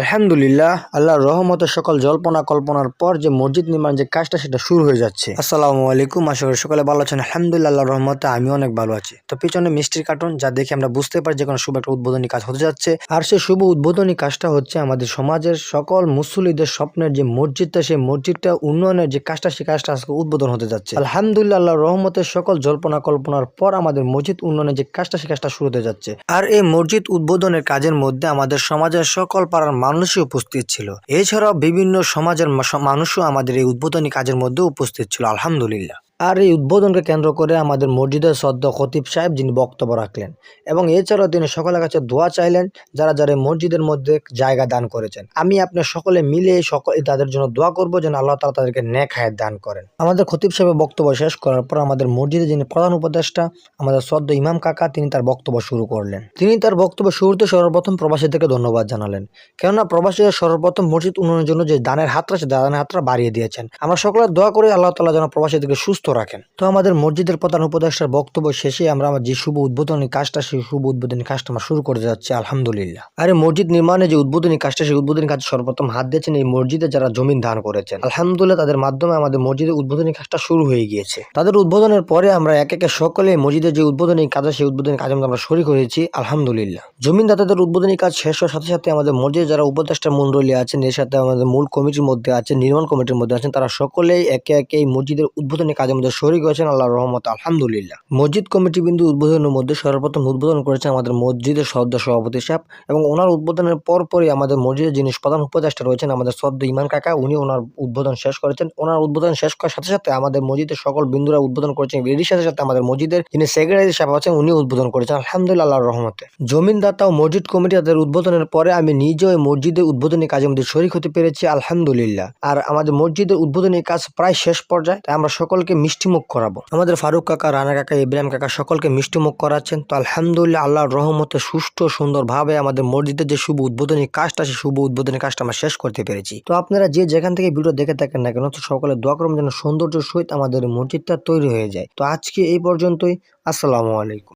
আলহামদুলিল্লাহ, আল্লাহর রহমতের সকল জল্পনা কল্পনার পর যে মসজিদ নির্মাণ যে কাজটা, সেটা শুরু হয়ে যাচ্ছে। আসসালামু আলাইকুম, আশা করি সকলে ভালো আছেন। আলহামদুলিল্লাহ রহমতে আমি অনেক ভালো আছি। তো পিছনে মিষ্টির কার্টুন, যা দেখে আমরা বুঝতে পারি যে কোনো শুভ একটা উদ্বোধনী কাজ হতে যাচ্ছে। আর সেই শুভ উদ্বোধনী কাজটা হচ্ছে আমাদের সমাজের সকল মুসলিদের স্বপ্নের যে মসজিদটা, সেই মসজিদটা উন্নয়নের যে কাজটা, সেই কাজটা আজকে উদ্বোধন হতে যাচ্ছে। আলহামদুলিল্লাহ, আল্লাহর রহমতের সকল জল্পনা কল্পনার পর আমাদের মসজিদ উন্নয়নের যে কাজটা, সেই কাজটা শুরু হতে যাচ্ছে। আর এই মসজিদ উদ্বোধনের কাজের মধ্যে আমাদের সমাজের সকল পাড়ার মানুষই উপস্থিত ছিল। এছাড়াও বিভিন্ন সমাজের মানুষও আমাদের এই উদ্বোধনী কাজের মধ্যে উপস্থিত ছিল, আলহামদুলিল্লাহ। আর এই উদ্বোধনকে কেন্দ্র করে আমাদের মসজিদের সদ্য খতিব সাহেব যিনি বক্তব্য রাখলেন এবং এছাড়াও তিনি সকলের কাছে দোয়া চাইলেন, যারা যারা মসজিদের মধ্যে জায়গা দান করেছেন। আমি আপনার সকলে মিলে সকলে তাদের জন্য দোয়া করব যেন আল্লাহ তালা তাদেরকে ন্যাক হায়াত দান করেন। আমাদের খতিব সাহেবের বক্তব্য শেষ করার পর আমাদের মসজিদে যিনি প্রধান উপদেষ্টা, আমাদের সদ্য ইমাম কাকা, তিনি তার বক্তব্য শুরু করলেন। তিনি তার বক্তব্য শুরুতে সর্বপ্রথম প্রবাসীদেরকে ধন্যবাদ জানালেন। কেননা প্রবাসীরা সর্বপ্রথম মসজিদ উন্নয়নের জন্য যে দানের হাতটা সে দানের হাতটা বাড়িয়ে দিয়েছেন। আমরা সকলে দোয়া করি আল্লাহ তালা যেন প্রবাসীদেরকে সুস্থ রাখেন। তো আমাদের মসজিদের প্রধান উপদেষ্টার বক্তব্য শেষে আমরা আমার যে শুভ উদ্বোধনী কাজটা, সেই শুভ উদ্বোধনী কাজটা আমরা শুরু করে যাচ্ছি, আলহামদুলিল্লাহ। আর এই মসজিদ নির্মাণে যে উদ্বোধনী কাজটা, সেই উদ্বোধনী কাজ সর্বপ্রথম হাত দিয়েছেন এই মসজিদে যারা জমিন দান করেছেন। আলহামদুলিল্লাহ, তাদের মাধ্যমে আমাদের মসজিদের উদ্বোধনী কাজটা শুরু হয়ে গিয়েছে। তাদের উদ্বোধনের পরে আমরা এক একে সকলে মসজিদের যে উদ্বোধনী কাজ, সেই উদ্বোধনী কাজ আমরা শরিক হয়েছি, আলহামদুলিল্লাহ। জমিনদাতাদের উদ্বোধনী কাজ শেষ হওয়ার সাথে সাথে আমাদের মসজিদে যারা উপদেষ্টা মন্ডলী আছেন, এর সাথে আমাদের মূল কমিটির মধ্যে আছেন, নির্মাণ কমিটির মধ্যে আছেন, তারা সকলেই একে একে এই মসজিদের উদ্বোধনী কাজের মধ্যে শরিক হয়েছেন। আল্লাহর রহমত, আলহামদুলিল্লাহ। মসজিদ কমিটি বিন্দু উদ্বোধনের মধ্যে সর্বপ্রথম উদ্বোধন করেছেন আমাদের মসজিদের সদ্য সভাপতি সাহেব এবং ওনার উদ্বোধনের পরপরই আমাদের মসজিদের যিনি প্রধান উপদেষ্টা রয়েছেন, আমাদের সদ্য ইমান কাকা, উনি ওনার উদ্বোধন শেষ করেছেন। ওনার উদ্বোধন শেষ করার সাথে সাথে আমাদের মসজিদের সকল বিন্দুরা উদ্বোধন করেছেন এরই সাথে সাথে আমাদের মসজিদের যিনি সেক্রেটারি সাহেব আছেন উনি উদ্বোধন করেছেন। আলহামদুলিল্লাহ, আল্লাহর রহমতে। জমিনদাতা ও মসজিদ কমিটি তাদের উদ্বোধনের পরে আমি নিজেও এই মসজিদের উদ্বোধনী কাজের মধ্যে শরিক হতে পেরেছি, আলহামদুলিল্লাহ। আর আমাদের মসজিদের উদ্বোধনী কাজ প্রায় শেষ পর্যায়ে, তাই আমরা সকলকে মিষ্টিমুখ করাবো। আমাদের ফারুক কাকা, রানা কাকা, ইব্রাহিম কাকা সকলকে মিষ্টিমুখ করাচ্ছেন। তো আলহামদুলিল্লাহ, আল্লাহর রহমতে সুষ্ঠু সুন্দরভাবে আমাদের মসজিদের যে শুভ উদ্বোধনী কাজটা, সেই শুভ উদ্বোধনী কাজটা আমরা শেষ করতে পেরেছি। তো আপনারা যে যেখান থেকে ভিডিও দেখে থাকেন না কেন, তো সকলে দোয়া করবেন যেন সৌন্দর্য সহিত আমাদের মসজিদটা তৈরি হয়ে যায়। তো আজকে এই পর্যন্তই, আসসালামু আলাইকুম।